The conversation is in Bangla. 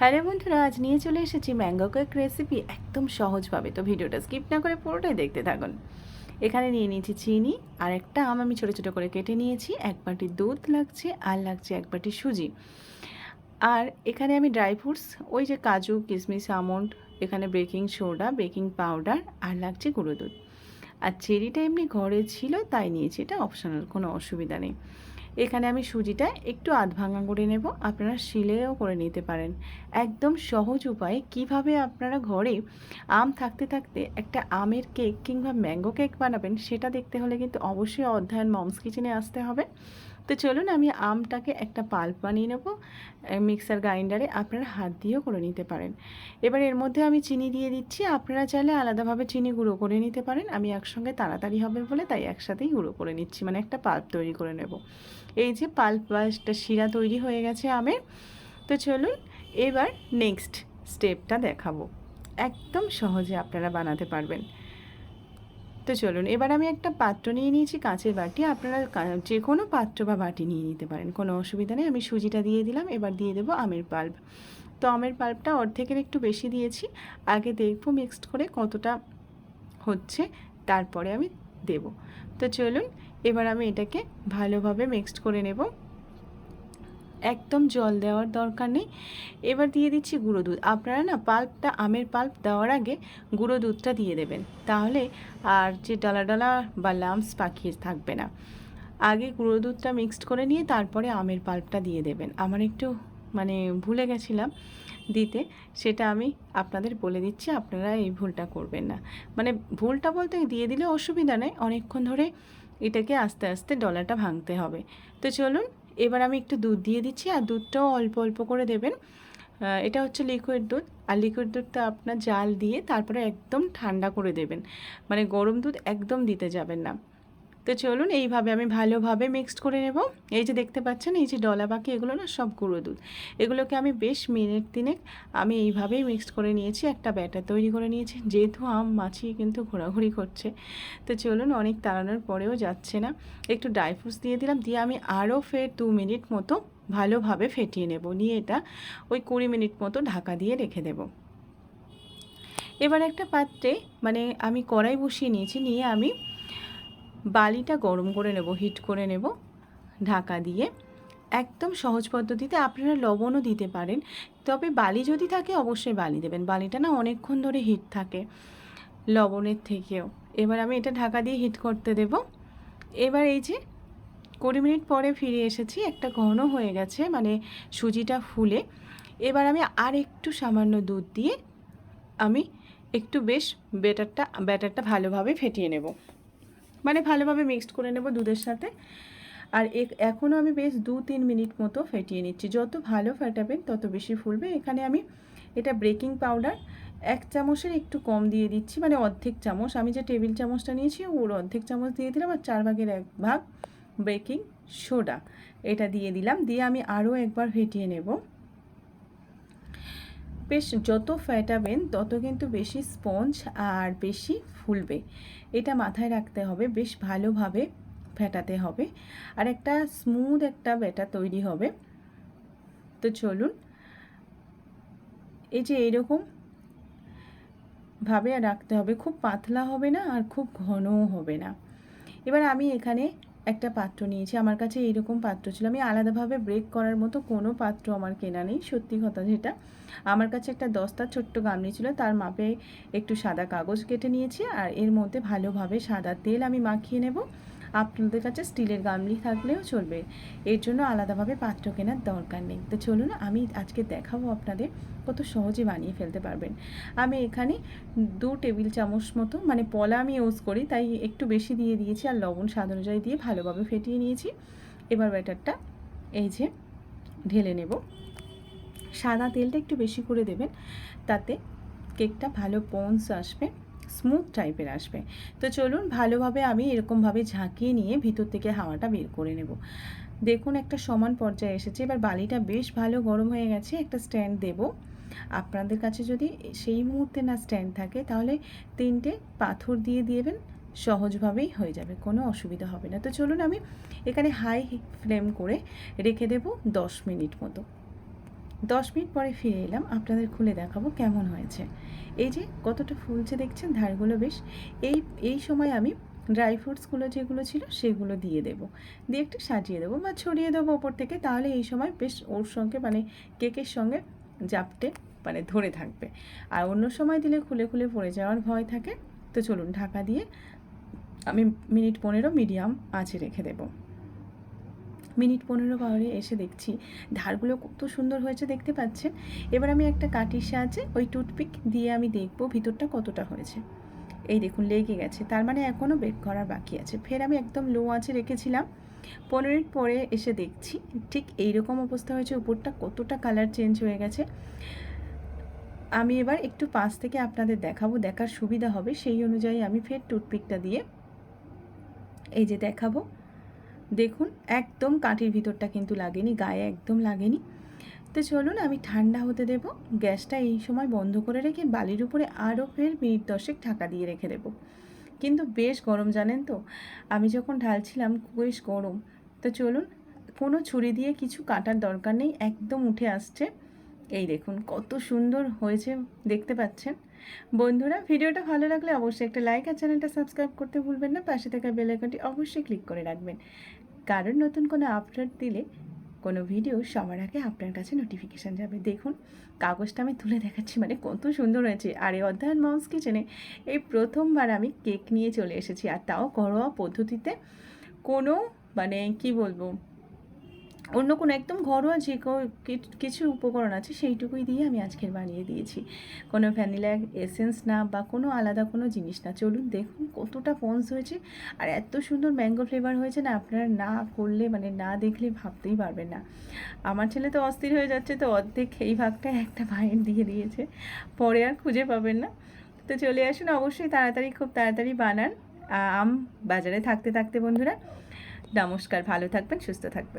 হ্যালো বন্ধুরা, আজ নিয়ে চলে এসেছি ম্যাঙ্গো কেক রেসিপি একদম সহজভাবে। তো ভিডিওটা স্কিপ না করে পুরোটাই দেখতে থাকুন। এখানে নিয়ে নিয়েছি চিনি আর একটা আম আমি ছোটো ছোটো করে কেটে নিয়েছি। এক বাটি দুধ লাগছে আর লাগছে এক বাটি সুজি। আর এখানে আমি ড্রাই ফ্রুটস ওই যে কাজু কিশমিশ আমন্ড, এখানে বেকিং সোডা বেকিং পাউডার আর লাগছে গুঁড়ো দুধ। আর চেরিটা এমনি ঘরে ছিল, তাই নিয়েছি। এটা অপশনাল কোনো অসুবিধা নেই। এখানে আমি সুজিটা একটু আধ ভাঙা করে নেব। আপনারা শিলেও করে নিতে পারেন। একদম সহজ উপায়ে কীভাবে আপনারা ঘরে আম থাকতে থাকতে একটা আমের কেক কিংবা ম্যাঙ্গো কেক বানাবেন, সেটা দেখতে হলে কিন্তু অবশ্যই অধ্যয়ন মমস কিচেনে আসতে হবে। তো চলুন আমি আমটাকে একটা পাল্প বানিয়ে নেব মিক্সার গ্রাইন্ডারে আপনারা হাত দিয়েও করে নিতে পারেন। এবার এর মধ্যে আমি চিনি দিয়ে দিচ্ছি, আপনারা চাইলে আলাদাভাবে চিনি গুঁড়ো করে নিতে পারেন, আমি একসঙ্গে তাড়াতাড়ি হবে বলে তাই একসাথেই গুঁড়ো করে নিচ্ছি মানে একটা পাল্প তৈরি করে নেব। এই যে পাল্প বা একটা শিরা তৈরি হয়ে গেছে আমের, তো চলুন এবার নেক্সট স্টেপটা দেখাবো। একদম সহজে আপনারা বানাতে পারবেন। তো চলুন, এবার আমি একটা পাত্র নিয়ে নিয়েছি কাঁচের বাটি। আপনারা যে কোনো পাত্র বা বাটি নিয়ে নিতে পারেন, কোনো অসুবিধা নেই। আমি সুজিটা দিয়ে দিলাম, এবার দিয়ে দেবো আমের পাল্প। তো আমের পাল্পটা অর্ধেকের একটু বেশি দিয়েছি। আগে দেখব মিক্সড করে কতটা হচ্ছে, তারপরে আমি দেব। তো চলুন, এবার আমি এটাকে ভালোভাবে মিক্সড করে নেব। একদম জল দেওয়ার দরকার নেই। এবার দিয়ে দিচ্ছি গুঁড়ো দুধ। আপনারা না পাল্পটা, আমের পাল্প দেওয়ার আগে গুঁড়ো দুধটা দিয়ে দেবেন। তাহলে আর যে ডালা ডালা বা লামস পাখিয়ে থাকবে না। আগে গুঁড়ো দুধটা মিক্সড করে নিয়ে তারপরে আমের পাল্পটা দিয়ে দেবেন। আমার একটু মানে ভুলে গেছিলাম দিতে। সেটা আমি আপনাদের বলে দিচ্ছি, আপনারা এই ভুলটা করবেন না। মানে ভুলটা বলতে দিয়ে দিলে অসুবিধা নেই। অনেকক্ষণ ধরে এটাকে আস্তে আস্তে ডলাটা ভাঙতে হবে। তো চলুন এবার আমি একটু দুধ দিয়ে দিচ্ছি, আর দুধটাও অল্প অল্প করে দেবেন। এটা হচ্ছে লিকুইড দুধ, আর লিকুইড দুধটা আপনার জাল দিয়ে তারপরে একদম ঠান্ডা করে দেবেন। মানে গরম দুধ একদম দিতে যাবেন না। তো চলুন এইভাবে আমি ভালোভাবে মিক্সড করে নেব। এই যে দেখতে পাচ্ছেন, এই যে ডলা বাকি এগুলো না সব গুঁড়ো দুধ। এগুলোকে আমি বেশ মিনিট তিনেক আমি এইভাবেই মিক্সড করে নিয়েছি, একটা ব্যাটার তৈরি করে নিয়েছি। যেহেতু আম, মাছি কিন্তু ঘোরাঘুরি করছে। তো চলুন অনেক তাড়ানোর পরেও যাচ্ছে না। একটু ড্রাই ফ্রুটস দিয়ে দিলাম, দিয়ে আমি আরও ফের দু মিনিট মতো ভালোভাবে ফেটিয়ে নেব। নিয়ে এটা ওই কুড়ি মিনিট মতো ঢাকা দিয়ে রেখে দেব। এবার একটা পাত্রে মানে আমি কড়াই বসিয়ে নিয়েছি, নিয়ে আমি বালিটা গরম করে নেব হিট করে নেব, ঢাকা দিয়ে। একদম সহজ পদ্ধতিতে আপনারা লবণও দিতে পারেন। তবে বালি যদি থাকে, অবশ্যই বালি দেবেন। বালিটা না অনেকক্ষণ ধরে হিট থাকে লবণের থেকেও। এবার আমি এটা ঢাকা দিয়ে হিট করতে দেব। এবার এই যে কুড়ি মিনিট পরে ফিরে এসেছি, একটা ঘন হয়ে গেছে মানে সুজিটা ফুলে। এবার আমি আর একটু সামান্য দুধ দিয়ে আমি একটু বেশ ব্যাটারটা ব্যাটারটা ভালোভাবে ফেটিয়ে নেব। মানে ভালোভাবে মিক্সড করে নেব দুধের সাথে। আর এখনও আমি বেশ দু তিন মিনিট মতো ফেটিয়ে নিচ্ছি। যত ভালো ফেটাবেন, তত বেশি ফুলবে। এখানে আমি এটা ব্রেকিং পাউডার এক চামচের একটু কম দিয়ে দিচ্ছি মানে অর্ধেক চামচ। আমি যে টেবিল চামচটা নিয়েছি, ওর অর্ধেক চামচ দিয়ে দিলাম আর চার ভাগের এক ভাগ বেকিং সোডা এটা দিয়ে দিলাম। দিয়ে আমি আরও একবার ফেটিয়ে নেব। বেশ যত ফ্যাটাবেন তত কিন্তু বেশি স্পঞ্জ আর বেশি ফুলবে। এটা মাথায় রাখতে হবে, বেশ ভালোভাবে ফেটাতে হবে। আর একটা স্মুথ একটা ব্যাটার তৈরি হবে। তো চলুন, এই যে এইরকম ভাবে রাখতে হবে। খুব পাতলা হবে না আর খুব ঘনও হবে না। এবার আমি এখানে একটা পাত্র নিয়েছি। আমার কাছে এইরকম পাত্র ছিল। আমি আলাদাভাবে ব্রেক করার মতো কোনো পাত্র আমার কেনা নেই, সত্যি কথা যেটা। আমার কাছে একটা দস্তার ছোট্ট গামলি ছিল, তার মাপে একটু সাদা কাগজ কেটে নিয়েছি আর এর মধ্যে ভালোভাবে সাদা তেল আমি মাখিয়ে নেব। আপনাদের কাছে স্টিলের গামলি থাকলেও চলবে। এর জন্য আলাদাভাবে পাত্র কেনার দরকার নেই। তো চলুন, আমি আজকে দেখাবো আপনাদের কত সহজে বানিয়ে ফেলতে পারবেন। আমি এখানে দু টেবিল চামচ মতো মানে পলা আমি ইউজ করি, তাই একটু বেশি দিয়ে দিয়েছি আর লবণ স্বাদ অনুযায়ী দিয়ে ভালোভাবে ফেটিয়ে নিয়েছি। এবার ব্যাটারটা এই যে ঢেলে নেব। সাদা তেলটা একটু বেশি করে দেবেন, তাতে কেকটা ভালো পন্স আসবে। স্মুথ টাইপের আসবে। তো চলুন ভালোভাবে আমি এরকমভাবে ঝাঁকিয়ে নিয়ে ভিতর থেকে হাওয়াটা বের করে নেব। দেখুন একটা সমান পর্যায়ে এসেছে। এবার বালিটা বেশ ভালো গরম হয়ে গেছে, একটা স্ট্যান্ড দেব। আপনাদের কাছে যদি সেই মুহূর্তে না স্ট্যান্ড থাকে, তাহলে তিনটে পাথর দিয়ে দিয়েবেন, সহজভাবেই হয়ে যাবে, কোনো অসুবিধা হবে না। তো চলুন আমি এখানে হাই ফ্লেম করে রেখে দেব দশ মিনিট মতো। দশ মিনিট পরে ফিরে এলাম। আপনাদের খুলে দেখাবো কেমন হয়েছে। এই যে কতটা ফুলছে দেখছেন, ধারগুলো বেশ। এই এই সময় আমি ড্রাই ফ্রুটসগুলো যেগুলো ছিল, সেগুলো দিয়ে দেব। দিয়ে একটু সাজিয়ে দেবো বা ছড়িয়ে দেবো ওপর থেকে। তাহলে এই সময় বেশ ওর সঙ্গে মানে কেকের সঙ্গে জাপটে মানে ধরে থাকবে। আর অন্য সময় দিলে খুলে খুলে পড়ে যাওয়ার ভয় থাকে। তো চলুন ঢাকা দিয়ে আমি মিনিট পনেরো মিডিয়াম আঁচে রেখে দেবো। মিনিট পনেরো পরে এসে দেখছি। ধারগুলো কত সুন্দর হয়েছে দেখতে পাচ্ছেন? এবার আমি একটা কাঠির সাহায্যে ওই টুথপিক দিয়ে আমি দেখব ভিতরটা কতটা হয়েছে। এই দেখুন, লেগে গেছে। তার মানে এখনও বেক করার বাকি আছে। ফের আমি একদম লো আঁচে রেখেছিলাম। পনেরো মিনিট পরে এসে দেখছি, ঠিক এই রকম অবস্থা হয়েছে। উপরটা কতটা কালার চেঞ্জ হয়ে গেছে। আমি এবার একটু পাশ থেকে আপনাদের দেখাবো, দেখার সুবিধা হবে। সেই অনুযায়ী আমি ফের টুথপিকটা দিয়ে এই যে দেখাবো। দেখুন, একদম কাঠির ভিতরটা কিন্তু লাগেনি, গায়ে একদম লাগেনি। তো চলুন আমি ঠান্ডা হতে দেব, গ্যাসটা এই সময় বন্ধ করে রেখে বালির উপরে আরও ফের মিনিট দশেক ঢাকা দিয়ে রেখে দেবো। কিন্তু বেশ গরম, জানেন তো? আমি যখন ঢালছিলাম, বেশ গরম। তো চলুন, কোনো ছুরি দিয়ে কিছু কাটার দরকার নেই, একদম উঠে আসছে। এই দেখুন, কত সুন্দর হয়েছে দেখতে পাচ্ছেন। বন্ধুরা, ভিডিওটা ভালো লাগলে অবশ্যই একটা লাইক আর চ্যানেলটা সাবস্ক্রাইব করতে ভুলবেন না। পাশে থাকা বেল আইকনটি অবশ্যই ক্লিক করে রাখবেন। কারণ নতুন কোনো আপডেট দিলে কোনো ভিডিও সবার আগে আপনার কাছে নোটিফিকেশান যাবে। দেখুন, কাগজটা আমি তুলে দেখাচ্ছি মানে কত সুন্দর হয়েছে। আর এই অধ্যায়ন মাউস কিচেনে এই প্রথমবার আমি কেক নিয়ে চলে এসেছি। আর তাও ঘরোয়া পদ্ধতিতে কোনো মানে কি বলব অন্য কোনো একদম ঘরোয়া যে কিছু উপকরণ আছে, সেইটুকুই দিয়ে আমি আজকের বানিয়ে দিয়েছি। কোনো ভ্যানিলা এসেন্স না বা কোনো আলাদা কোনো জিনিস না। চলুন দেখুন কতটা পন্স হয়েছে আর এত সুন্দর ম্যাঙ্গো ফ্লেভার হয়েছে না, আপনারা না করলে মানে না দেখলে ভাবতেই পারবেন না। আমার ছেলে তো অস্থির হয়ে যাচ্ছে, তো অর্ধেক এই ভাগটা একটা ভাইয়ের দিয়ে দিয়েছে। পরে আর খুঁজে পাবেন না। তো চলে আসুন, অবশ্যই তাড়াতাড়ি, খুব তাড়াতাড়ি বানান। আম বাজারে থাকতে থাকতে বন্ধুরা, নমস্কার, ভালো থাকবেন, সুস্থ থাকবেন।